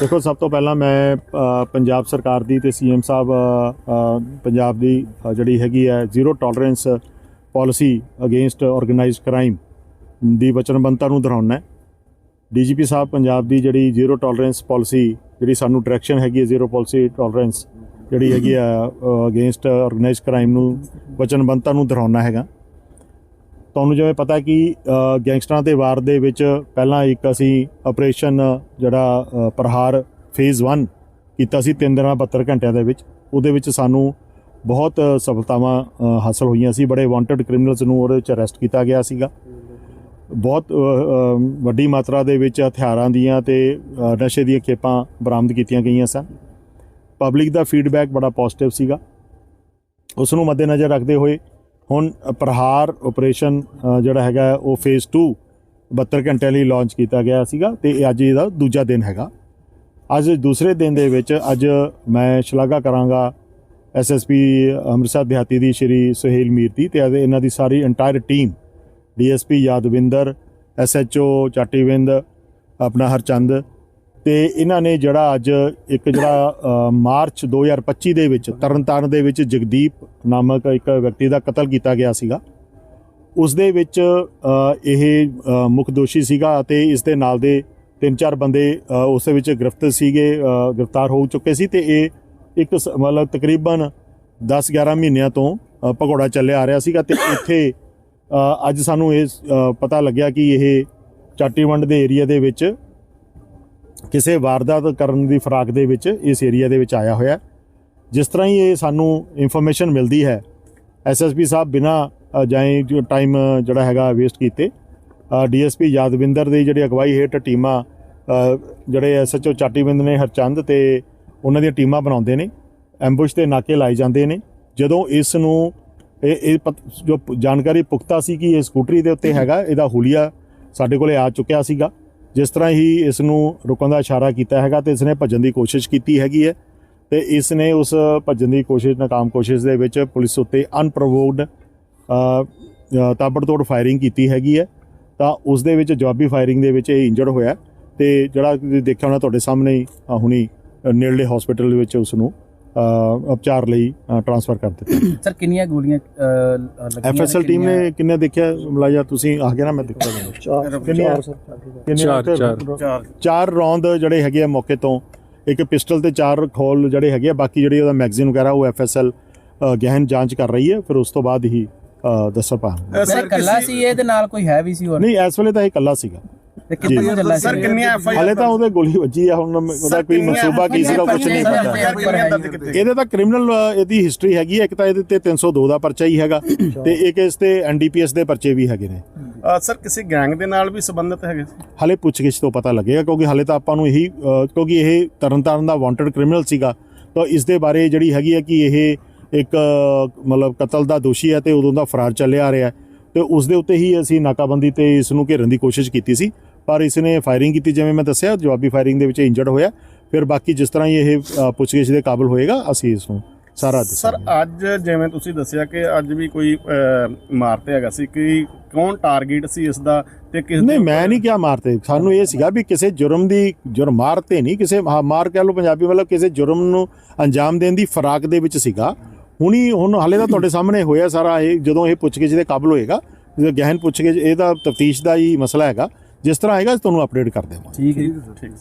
ਦੇਖੋ, ਸਭ ਤੋਂ ਪਹਿਲਾਂ ਮੈਂ ਪੰਜਾਬ ਸਰਕਾਰ ਦੀ ਤੇ ਸੀਐਮ ਸਾਹਿਬ ਪੰਜਾਬ ਦੀ ਜਿਹੜੀ ਹੈਗੀ ਹੈ zero tolerance policy against organised crime ਦੀ ਵਚਨਬੱਧਤਾ ਨੂੰ ਦੁਹਰਾਉਣਾ ਹੈ। ਡੀਜੀਪੀ ਸਾਹਿਬ, ਪੰਜਾਬ ਦੀ ਜਿਹੜੀ ਜ਼ੀਰੋ ਟੋਲਰੈਂਸ ਪਾਲਿਸੀ, ਜਿਹੜੀ ਸਾਨੂੰ ਡਾਇਰੈਕਸ਼ਨ ਹੈਗੀ ਹੈ ਜ਼ੀਰੋ ਪਾਲਿਸੀ ਟੋਲਰੈਂਸ, ਜਿਹੜੀ ਹੈਗੀ ਆ ਅਗੇਂਸਟ ਆਰਗੇਨਾਈਜ਼ਡ ਕ੍ਰਾਈਮ ਨੂੰ ਵਚਨਬੱਧਤਾ ਨੂੰ ਦੁਹਰਾਉਣਾ ਹੈਗਾ। ਤੁਹਾਨੂੰ ਜਿਵੇਂ ਪਤਾ ਕਿ ਗੈਂਗਸਟਰਾਂ ਦੇ ਵਾਰ ਦੇ ਵਿੱਚ ਪਹਿਲਾਂ ਇੱਕ ਅਸੀਂ ਆਪਰੇਸ਼ਨ, ਜਿਹੜਾ ਪ੍ਰਹਾਰ ਫੇਜ਼ 1 ਕੀਤਾ ਸੀ 3 ਦਿਨਾਂ 72 ਘੰਟਿਆਂ ਦੇ ਵਿੱਚ, ਉਹਦੇ ਵਿੱਚ ਸਾਨੂੰ ਬਹੁਤ ਸਫਲਤਾਵਾਂ ਹਾਸਲ ਹੋਈਆਂ ਸੀ। ਬੜੇ ਵਾਂਟਡ ਕ੍ਰਿਮੀਨਲਸ ਨੂੰ ਉਹਦੇ ਵਿੱਚ ਅਰੈਸਟ ਕੀਤਾ ਗਿਆ ਸੀਗਾ। ਬਹੁਤ ਵੱਡੀ ਮਾਤਰਾ ਦੇ ਵਿੱਚ ਹਥਿਆਰਾਂ ਦੀਆਂ ਤੇ ਨਸ਼ੇ ਦੀਆਂ ਖੇਪਾਂ ਬਰਾਮਦ ਕੀਤੀਆਂ ਗਈਆਂ ਸਨ। ਪਬਲਿਕ ਦਾ ਫੀਡਬੈਕ ਬੜਾ ਪੋਜ਼ਿਟਿਵ ਸੀਗਾ। ਉਸ ਨੂੰ ਮੱਦੇਨਜ਼ਰ ਰੱਖਦੇ ਹੋਏ ਹੁਣ ਪ੍ਰਹਾਰ ਆਪਰੇਸ਼ਨ ਜਿਹੜਾ ਹੈਗਾ ਉਹ ਫੇਜ਼ 2 72 ਘੰਟਿਆਂ ਲਈ ਲਾਂਚ ਕੀਤਾ ਗਿਆ ਸੀਗਾ ਤੇ ਇਹ ਅੱਜ ਇਹਦਾ ਦੂਜਾ ਦਿਨ ਹੈਗਾ। ਅੱਜ ਦੂਸਰੇ ਦਿਨ ਦੇ ਵਿੱਚ ਅੱਜ ਮੈਂ ਸ਼ਲਾਘਾ ਕਰਾਂਗਾ ਐਸਐਸਪੀ ਅੰਮ੍ਰਿਤਸਰ ਦਿਹਾਤੀ ਦੀ ਸ਼੍ਰੀ ਸੁਹੇਲ ਮੀਰ ਦੀ ਤੇ ਇਹਦੇ- ਇਹਨਾਂ ਦੀ ਸਾਰੀ entire team DSP Yadvinder SHO ਚਾਟੀਵਿੰਦ, ਆਪਣਾ ਹਰਚੰਦ ਤੇ ਇਹਨਾਂ ਨੇ ਜਿਹੜਾ ਅੱਜ ਇੱਕ ਜਿਹੜਾ ਅ, ਮਾਰਚ 2025 ਦੇ ਵਿੱਚ ਤਰਨਤਾਰਨ ਦੇ ਵਿੱਚ ਜਗਦੀਪ ਨਾਮਕ ਇੱਕ ਵਿਅਕਤੀ ਦਾ ਕਤਲ ਕੀਤਾ ਗਿਆ ਸੀਗਾ। ਉਸ ਦੇ ਵਿੱਚ ਇਹ ਮੁੱਖ ਦੋਸ਼ੀ ਸੀਗਾ ਅਤੇ ਇਸ ਦੇ ਨਾਲ ਦੇ ਤਿੰਨ ਚਾਰ ਬੰਦੇ ਉਸ ਦੇ ਵਿੱਚ ਗ੍ਰਿਫਤ ਸੀਗੇ ਗ੍ਰਿਫਤਾਰ ਹੋ ਚੁੱਕੇ ਸੀ ਤੇ ਇਹ ਇੱਕ ਸ- ਮਤਲਬ ਤਕਰੀਬਨ 10-11 ਮਹੀਨਿਆਂ ਤੋਂ ਅ, ਭਗੌੜਾ ਚੱਲਿਆ ਆ ਰਿਹਾ ਸੀਗਾ ਤੇ ਇੱਥੇ ਅੱਜ ਸਾਨੂੰ ਇਹ ਪਤਾ ਲੱਗਿਆ ਕਿ ਇਹ ਚਾਟੀਵੰਡ ਦੇ ਏਰੀਆ ਦੇ ਵਿੱਚ ਕਿਸੇ ਵਾਰਦਾਤ ਕਰਨ ਦੀ ਫਰਾਕ ਦੇ ਵਿੱਚ ਇਸ ਏਰੀਆ ਦੇ ਵਿੱਚ ਆਇਆ ਹੋਇਆ ਜਿਸ ਤਰ੍ਹਾਂ ਹੀ ਇਹ ਸਾਨੂੰ ਇਨਫੋਰਮੇਸ਼ਨ ਮਿਲਦੀ ਹੈ ਐਸਐਸਪੀ ਸਾਹਿਬ ਬਿਨਾ ਜਾਏ ਟਾਈਮ ਜਿਹੜਾ ਹੈਗਾ ਵੇਸਟ ਕੀਤੇ ਡੀਐਸਪੀ ਯਾਦਵਿੰਦਰ ਦੀ ਜਿਹੜੀ ਅਗਵਾਈ ਹੇਠ ਟੀਮਾਂ ਅ, ਜਿਹੜੇ ਐਸਐਚਓ ਚਾਟੀਵਿੰਦ ਨੇ ਹਰਚੰਦ ਤੇ ਉਹਨਾਂ ਦੀਆਂ ਟੀਮਾਂ ਬਣਾਉਂਦੇ ਨੇ ਐਂਬੂਸ ਤੇ ਨਾਕੇ ਲਾਏ ਜਾਂਦੇ ਨੇ। ਜਦੋਂ ਇਸ ਨੂੰ ਇਹ ਇਹ ਪਤ- ਜੋ ਜਾਣਕਾਰੀ ਪੁਖਤਾ ਸੀ ਕਿ ਇਹ ਸਕੂਟਰੀ ਦੇ ਉੱਤੇ ਹੈਗਾ ਇਹਦਾ ਹੁਲੀਆ ਸਾਡੇ ਕੋਲੇ ਆ ਚੁੱਕਿਆ ਸੀਗਾ। ਜਿਸ ਤਰ੍ਹਾਂ ਹੀ ਇਸ ਨੂੰ ਰੁਕਣ ਦਾ ਇਸ਼ਾਰਾ ਕੀਤਾ ਹੈਗਾ ਤੇ ਇਸ ਨੇ ਭੱਜਣ ਦੀ ਕੋਸ਼ਿਸ਼ ਕੀਤੀ ਹੈਗੀ ਹੈ ਤੇ ਇਸ ਨੇ ਉਸ ਭੱਜਣ ਦੀ ਕੋਸ਼ਿਸ਼, ਨਾਕਾਮ ਕੋਸ਼ਿਸ਼ ਦੇ ਵਿੱਚ ਪੁਲਿਸ ਉੱਤੇ ਅਨਪ੍ਰੋਵੋਕਡ ਤਾਬੜਤੋੜ ਫਾਇਰਿੰਗ ਕੀਤੀ ਹੈਗੀ ਹੈ। ਤਾਂ ਉਸ ਦੇ ਵਿੱਚ ਜਵਾਬੀ ਫਾਇਰਿੰਗ ਦੇ ਵਿੱਚ ਇਹ ਇੰਜਰਡ ਹੋਇਆ ਤੇ ਜਿਹੜਾ ਤੁਸੀਂ ਦੇਖਿਆ ਹੋਣਾ ਤੁਹਾਡੇ ਸਾਹਮਣੇ ਹੀ ਹੁਣੀ ਨੇੜਲੇ ਹਸਪੀਟਲ ਵਿੱਚ ਉਸ ਨੂੰ ਉਪਚਾਰ ਲਈ ਟ੍ਰਾਂਸਫਰ ਕਰ ਦਿੱਤਾ। ਸਰ ਕਿੰਨੀਆਂ ਗੋਲੀਆਂ ਲੱਗੀਆਂ ਐਫਐਸਐਲ ਟੀਮ ਨੇ ਕਿੰਨੇ ਦੇਖਿਆ? ਮਲਾਇਆ ਤੁਸੀਂ ਆ ਗਏ ਨਾ ਮੈਂ ਤੁਹਾਨੂੰ ਚਾਰ ਕਿੰਨੀਆਂ? ਕਿੰਨੇ ਚਾਰ, ਚਾਰ। ਚਾਰ। ਰੌਂਦ ਜਿਹੜੇ ਹੈਗੇ ਆ ਮੌਕੇ ਤੋਂ। ਇੱਕ ਪਿਸਟਲ ਤੇ ਚਾਰ ਖੋਲ ਜਿਹੜੇ ਹੈਗੇ ਆ ਬਾਕੀ ਜਿਹੜੀ ਉਹਦਾ ਮੈਗਜ਼ੀਨ ਵਗੈਰਾ ਉਹ ਐਫਐਸਐਲ ਗਹਿਨ ਜਾਂਚ ਕਰ ਰਹੀ ਹੈ ਫਿਰ ਉਸ ਤੋਂ ਬਾਅਦ ਹੀ ਦੱਸੋ ਪਾ ਮੇਰਾ ਕੱਲਾ ਸੀ ਇਹਦੇ ਨਾਲ ਕੋਈ ਹੈ ਵੀ ਸੀ ਹੋਰ? ਨਹੀਂ ਇਸ ਵੇਲੇ ਤਾਂ ਇਹ ਇਕੱਲਾ ਸੀਗਾ। ਤੇ ਕਿੰਨੀਆਂ ਗੱਲਾਂ ਸਰ ਸੀ ਕਿੰਨੀਆਂ ਐਫ ਆਈ ਹਲੇ ਤਾਂ ਉਹਦੇ ਗੋਲੀ ਵੱਜੀ ਆ ਹੁਣ ਉਹਦਾ ਕੋਈ ਮਨਸੂਬਾ ਕੀ ਸੀਗਾ ਕੁਝ ਨਹੀਂ ਪਤਾ। ਇਹਦੇ ਤਾਂ ਕ੍ਰਿਮੀਨਲ ਇਹਦੀ ਹਿਸਟਰੀ ਹੈਗੀ ਹੈ ਇੱਕ ਤਾਂ ਇਹਦੇ ਤੇ 302 ਦਾ ਪਰਚਾ ਹੀ ਹੈਗਾ ਤੇ ਇੱਕ ਇਸ ਤੇ ਐਨਡੀਪੀਐਸ ਦੇ ਪਰਚੇ ਵੀ ਹੈਗੇ ਨੇ। ਸਰ ਕਿਸੇ ਗੈਂਗ ਦੇ ਨਾਲ ਵੀ ਸੰਬੰਧਿਤ ਹੈਗੇ ਹਲੇ ਪੁੱਛਗਿੱਛ ਤੋਂ ਪਤਾ ਲੱਗੇਗਾ ਕਿਉਂਕਿ ਹਲੇ ਤਾਂ ਆਪਾਂ ਨੂੰ ਇਹੀ ਕਿਉਂਕਿ ਇਹ ਤਰਨਤਾਰਨ ਦਾ ਵਾਂਟਡ ਕ੍ਰਿਮੀਨਲ ਸੀਗਾ ਤਾਂ ਇਸ ਦੇ ਬਾਰੇ ਜਿਹੜੀ ਹੈਗੀ ਹੈ ਕਿ ਇਹ ਇੱਕ ਮਤਲਬ ਕਤਲ ਦਾ ਦੋਸ਼ੀ ਹੈ ਤੇ ਉਦੋਂ ਦਾ ਫਰਾਰ ਚੱਲਿਆ ਆ ਰਿਹਾ ਤੇ ਉਸ ਦੇ ਉੱਤੇ ਹੀ ਅਸੀਂ ਨਾਕਾਬੰਦੀ ਤੇ ਇਸ ਨੂੰ ਘੇਰਨ ਦੀ ਕੋਸ਼ਿਸ਼ ਕੀਤੀ ਸੀ। ਪਰ ਇਸ ਨੇ ਫਾਇਰਿੰਗ ਕੀਤੀ ਜਿਵੇਂ ਮੈਂ ਦੱਸਿਆ ਜਵਾਬੀ ਫਾਇਰਿੰਗ ਦੇ ਵਿੱਚ ਇੰਜਰਡ ਹੋਇਆ। ਫਿਰ ਬਾਕੀ ਜਿਸ ਤਰ੍ਹਾਂ ਹੀ ਇਹ ਪੁੱਛਗਿੱਛ ਦੇ ਕਾਬਿਲ ਹੋਏਗਾ ਅਸੀਂ ਇਸ ਨੂੰ ਸਾਰਾ ਸਰ ਅੱਜ ਜਿਵੇਂ ਤੁਸੀਂ ਦੱਸਿਆ ਕਿ ਅੱਜ ਵੀ ਕੋਈ ਮਾਰਤੇ ਹੈਗਾ ਸੀ ਕਿ ਕੌਣ ਟਾਰਗੇਟ ਸੀ ਇਸ ਦਾ ਤੇ ਕਿਸ ਦੇ ਨਹੀਂ ਮੈਂ ਨਹੀਂ ਕਿਹਾ ਮਾਰਤੇ ਸਾਨੂੰ ਇਹ ਸੀਗਾ ਵੀ ਕਿਸੇ ਜੁਰਮ ਦੀ ਜੁਰਮ ਮਾਰਤੇ ਨਹੀਂ ਕਿਸੇ ਮਾਰ ਕਹਿ ਲਓ ਪੰਜਾਬੀ ਮਤਲਬ ਕਿਸੇ ਜੁਰਮ ਨੂੰ ਅੰਜਾਮ ਦੇਣ ਦੀ ਫਰਾਕ ਦੇ ਵਿੱਚ ਸੀਗਾ। ਹੁਣੀ ਹੁਣ ਹਾਲੇ ਤਾਂ ਤੁਹਾਡੇ ਸਾਹਮਣੇ ਹੋਇਆ ਸਾਰਾ ਇਹ ਜਦੋਂ ਇਹ ਪੁੱਛ ਕੇ ਜਿਹਦੇ ਕਾਬਲ ਹੋਏਗਾ ਜਦੋਂ ਗਹਿਨ ਪੁੱਛ ਕੇ ਇਹ ਤਾਂ ਤਫਤੀਸ਼ ਦਾ ਹੀ ਮਸਲਾ ਹੈਗਾ। ਜਿਸ ਤਰ੍ਹਾਂ ਆਏਗਾ ਤੁਹਾਨੂੰ ਅਪਡੇਟ ਕਰ ਦੇਵਾਂਗੇ ਠੀਕ ਹੈ ਜੀ। ਠੀਕ